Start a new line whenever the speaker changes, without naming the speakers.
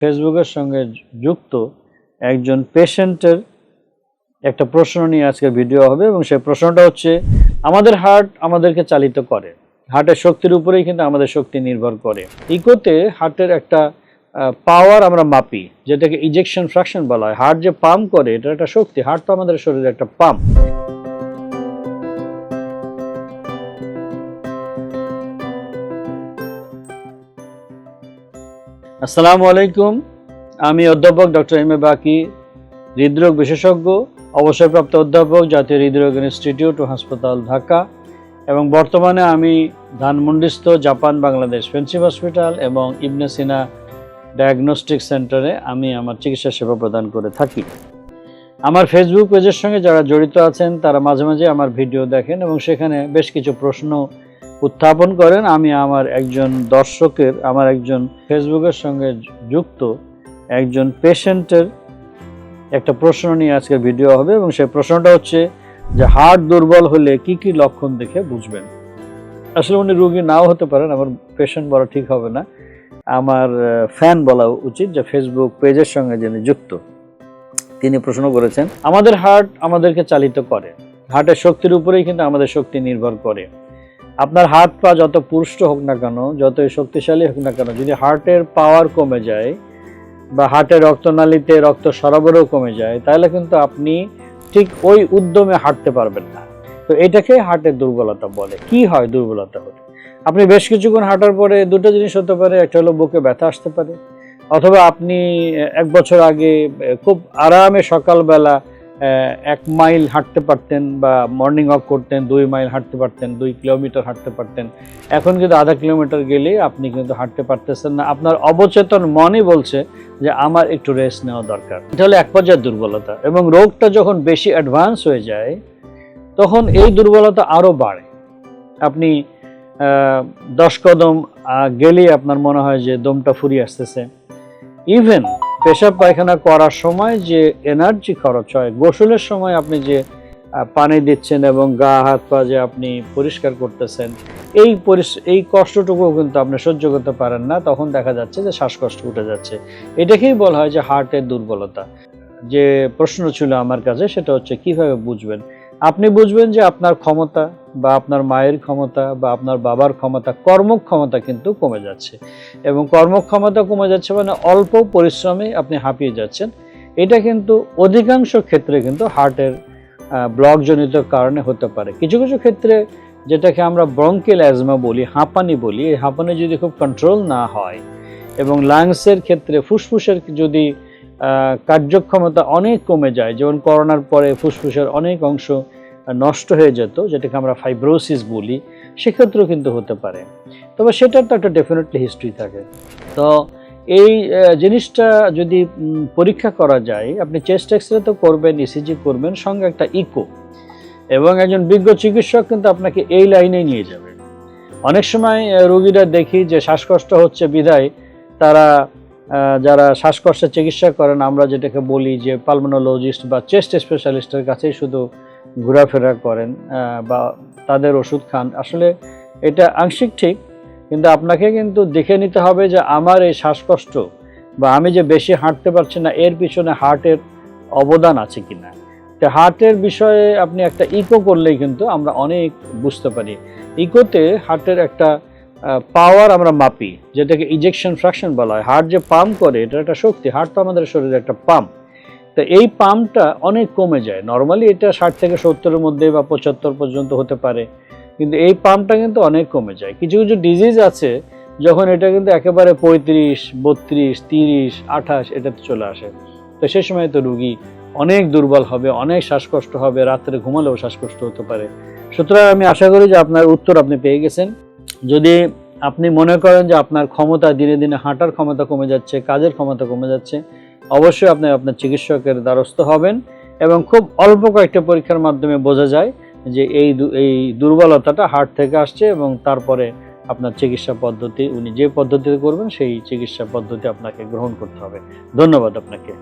ফেসবুকের সঙ্গে যুক্ত একজন পেশেন্টের একটা প্রশ্ন নিয়ে আজকের ভিডিও হবে এবং সেই প্রশ্নটা হচ্ছে, আমাদের হার্ট আমাদেরকে চালিত করে। হার্টের শক্তির উপরেই কিন্তু আমাদের শক্তি নির্ভর করে। ইকোতে হার্টের একটা পাওয়ার আমরা মাপি, যেটাকে ইজেকশন ফ্র্যাকশন বলা হয়। হার্ট যে পাম্প করে এটা একটা শক্তি। হার্ট তো আমাদের শরীরে একটা পাম্প আসসালামু আলাইকুম। আমি অধ্যাপক ডক্টর এম এ বাকি, হৃদরোগ বিশেষজ্ঞ, অবসরপ্রাপ্ত অধ্যাপক জাতীয় হৃদরোগ ইনস্টিটিউট ও হাসপাতাল ঢাকা এবং বর্তমানে আমি ধানমন্ডিস্থ জাপান বাংলাদেশ ফেন্সিপ হসপিটাল এবং ইবনে সিনা ডায়াগনস্টিক সেন্টারে আমি আমার চিকিৎসা সেবা প্রদান করে থাকি। আমার ফেসবুক পেজের সঙ্গে যারা জড়িত আছেন, তারা মাঝে মাঝে আমার ভিডিও দেখেন এবং সেখানে বেশ কিছু প্রশ্ন উত্থাপন করেন। আমি আমার একজন দর্শকের, আমার একজন ফেসবুকের সঙ্গে যুক্ত একজন পেশেন্টের একটা প্রশ্ন নিয়ে আজকের ভিডিও হবে এবং সেই প্রশ্নটা হচ্ছে যে হার্ট দুর্বল হলে কি কি লক্ষণ দেখে বুঝবেন? আসলে উনি রুগী নাও হতে পারেন, আমার পেশেন্ট বলা ঠিক হবে না। আমার ফ্যান বলা উচিত যে ফেসবুক পেজের সঙ্গে যিনি যুক্ত, তিনি প্রশ্ন করেছেন, আমাদের হার্ট আমাদেরকে চালিত করে। হার্টের শক্তির উপরেই কিন্তু আমাদের শক্তি নির্ভর করে। আপনার হাত পা যত পুষ্ট হোক না কেন, যতই শক্তিশালী হোক না কেন, যদি হার্টের পাওয়ার কমে যায় বা হার্টের রক্তনালীতে রক্ত সরবরাহ কমে যায়, তাহলে কিন্তু আপনি ঠিক ওই উদ্যমে হাঁটতে পারবেন না। তো এটাকে হার্টের দুর্বলতা বলে। কি হয় দুর্বলতা হলে আপনি বেশ কিছুক্ষণ হাঁটার পরে দুটো জিনিস হতে পারে, একটা হলো বুকে ব্যথা আসতে পারে, অথবা আপনি এক বছর আগে খুব আরামে সকালবেলা এক মাইল হাঁটতে পারতেন বা মর্নিং ওয়াক করতেন, দুই মাইল হাঁটতে পারতেন, দুই কিলোমিটার হাঁটতে পারতেন। এখন কিন্তু আধা কিলোমিটার গেলে আপনি কিন্তু হাঁটতে পারতেছেন না। আপনার অবচেতন মনই বলছে যে আমার একটু রেস্ট নেওয়া দরকার। এটা হলো এক পর্যায়ের দুর্বলতা এবং রোগটা যখন বেশি অ্যাডভান্স হয়ে যায়, তখন এই দুর্বলতা আরও বাড়ে। আপনি দশ কদম গেলেই আপনার মনে হয় যে দমটা ফুরিয়ে আসতেছে। ইভেন পেশাব পায়খানা করার সময় যে এনার্জি খরচ হয়, গোসলের সময় আপনি যে পানি দিচ্ছেন এবং গা, হাত, পা যে আপনি পরিষ্কার করতেছেন, এই এই কষ্টটুকুও কিন্তু আপনি সহ্য করতে পারেন না, তখন দেখা যাচ্ছে যে শ্বাসকষ্ট উঠে যাচ্ছে। এটাকেই বলা হয় যে হার্টের দুর্বলতা। যে প্রশ্ন ছিল আমার কাছে, সেটা হচ্ছে কীভাবে বুঝবেন? আপনি বুঝবেন যে আপনার ক্ষমতা বা আপনার মায়ের ক্ষমতা বা আপনার বাবার ক্ষমতা, কর্মক্ষমতা কিন্তু কমে যাচ্ছে। এবং কর্মক্ষমতা কমে যাচ্ছে মানে অল্প পরিশ্রমে আপনি হাঁপিয়ে যাচ্ছেন। এটা কিন্তু অধিকাংশ ক্ষেত্রে কিন্তু হার্টের ব্লকজনিত কারণে হতে পারে। কিছু কিছু ক্ষেত্রে যেটাকে আমরা ব্রঙ্কেল অ্যাজমা বলি, হাঁপানি বলি, এই হাঁপানি যদি খুব কন্ট্রোল না হয় এবং লাংসের ক্ষেত্রে ফুসফুসের যদি কার্যক্ষমতা অনেক কমে যায়। যেমন করোনার পরে ফুসফুসের অনেক অংশ নষ্ট হয়ে যেত, যেটাকে আমরা ফাইব্রোসিস বলি। সেক্ষেত্রেও কিন্তু হতে পারে। তবে সেটার তো একটা ডেফিনেটলি হিস্ট্রি থাকে। তো এই জিনিসটা যদি পরীক্ষা করা যায়, আপনি চেস্ট এক্সরে তো করবেন ইসিজি করবেন, সঙ্গে একটা ইকো এবং একজন বিজ্ঞ চিকিৎসক কিন্তু আপনাকে এই লাইনে নিয়ে যাবে। অনেক সময় রোগীরা দেখি যে শ্বাসকষ্ট হচ্ছে বিধায়, তারা যারা শ্বাসকষ্টের চিকিৎসা করেন, আমরা যেটাকে বলি যে পালমোনোলজিস্ট বা চেস্ট স্পেশালিস্টের কাছেই শুধু ঘোরাফেরা করেন বা তাদের ওষুধ খান। আসলে এটা আংশিক ঠিক, কিন্তু আপনাকে কিন্তু দেখে নিতে হবে যে আমার এই শ্বাসকষ্ট বা আমি যে বেশি হাঁটতে পারছি না, এর পিছনে হার্টের অবদান আছে কি না তো হার্টের বিষয়ে আপনি একটা ইকো করলেই কিন্তু আমরা অনেক বুঝতে পারি। ইকোতে হার্টের একটা পাওয়ার আমরা মাপি, যেটাকে ইজেকশন ফ্র্যাকশন বলা হয়। হার্ট যে পাম্প করে এটা একটা শক্তি হার্ট তো আমাদের শরীরে একটা পাম্প তো এই পাম্পটা অনেক কমে যায়। নর্মালি এটা ষাট থেকে সত্তরের মধ্যে বা পঁচাত্তর পর্যন্ত হতে পারে। কিন্তু এই পাম্পটা কিন্তু অনেক কমে যায়। কিছু কিছু ডিজিজ আছে, যখন এটা কিন্তু একেবারে পঁয়ত্রিশ, বত্রিশ, তিরিশ, আঠাশ, এটাতে চলে আসে। তো সে সময় তো রুগী অনেক দুর্বল হবে, অনেক শ্বাসকষ্ট হবে, রাত্রে ঘুমালেও শ্বাসকষ্ট হতে পারে। সুতরাং আমি আশা করি যে আপনার উত্তর আপনি পেয়ে গেছেন। যদি আপনি মনে করেন যে আপনার ক্ষমতা দিনে দিনে হাঁটার ক্ষমতা কমে যাচ্ছে, কাজের ক্ষমতা কমে যাচ্ছে, অবশ্যই আপনি আপনার চিকিৎসকের দ্বারস্থ হবেন এবং খুব অল্প কয়েকটা পরীক্ষার মাধ্যমে বোঝা যায় যে এই এই দুর্বলতাটা হার্ট থেকে আসছে এবং তারপরে আপনার চিকিৎসা পদ্ধতি, উনি যে পদ্ধতিতে করবেন সেই চিকিৎসা পদ্ধতি আপনাকে গ্রহণ করতে হবে। ধন্যবাদ আপনাকে।